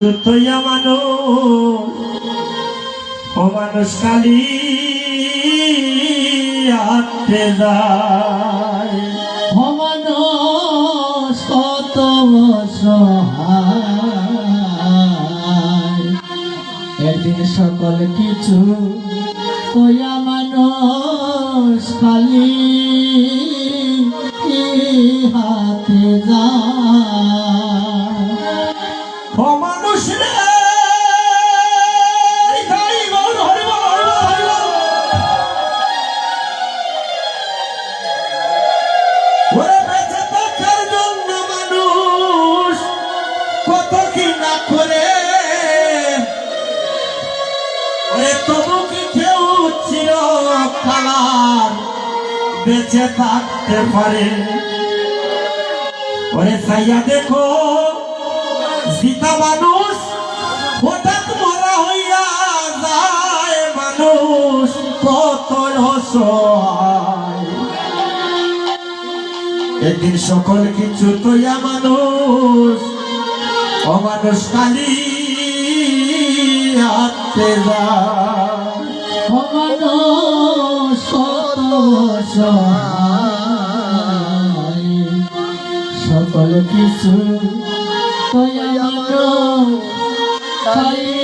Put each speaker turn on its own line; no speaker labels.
তুইয়া মানুষ ও মানুষ কালি আটে যায়।
মানুষ কত একদিন সকল কিছু কয়া মানুষ খালি হাতে যায়।
ও মানুষ রে তবু কি কেউ ছিল খালার বেঁচে থাকতে পারে? ওরে সাইয়া দেখো। সীতা মানুষ, হঠাৎ মরা হইয়া যায় মানুষ কত একদিন সকল কিছু তৈয়া মানুষ, অমানুষ কালি আত্মে যায়।
মানুষ কত সহায় সকল কিছু খালি